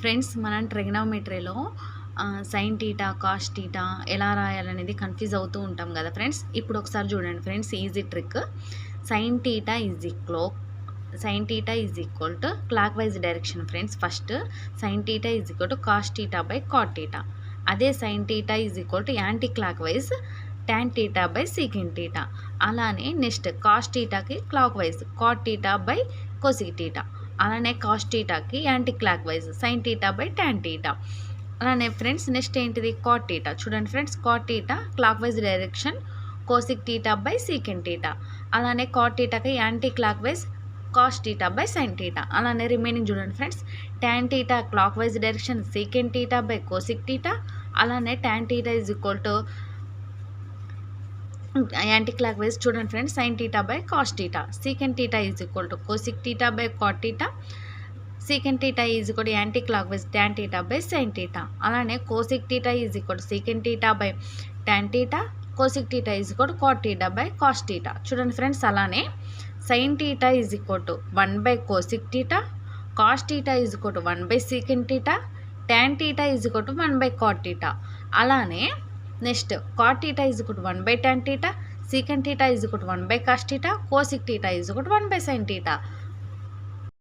Friends మనం ట్రిగ్నోమెట్రీలో sine theta cos theta ఎలా రాయాలనేది కన్ఫ్యూజ్ అవుతూ ఉంటాం కదా ఫ్రెండ్స్? ఇప్పుడు ఒకసారి చూడండి friends easy trick. Sine theta is ఈక్లో sine theta is equal to clockwise direction friends. First sine theta is equal to cos theta by cot theta. అదే sine theta is equal to anticlockwise tan theta by secant theta. అలానే next cos టీటాకి clockwise cot theta by cosec theta. అలానే cos టీటాకి anticlockwise sine theta by tan theta అలానే friends next ఏంటిది? Cot theta చూడండి friends cot theta clockwise direction cosec theta by secant theta అలానే cot టీటాకి anticlockwise cos theta by sine theta అలానే remaining చూడండి friends tan theta clockwise direction secant theta by cosec theta అలానే tan theta is equal to anticlockwise చూడండి friends. Sine theta by cos theta. Secant theta is equal to cosec theta by cot theta. Secant theta is equal to anticlockwise tan theta by sine theta. అలానే cosec theta is equal to secant theta by tan theta. Cosec theta is equal to cot theta by cos theta. చూడండి friends అలానే sine theta is equal to one by cosec theta. Cos theta is equal to one by secant theta. Tan theta is equal to one by cot theta. అలానే next cot theta is ఒకటి one by tan theta secant theta is ఒకటి one by cos theta cosec theta is ఒకటి one by sine theta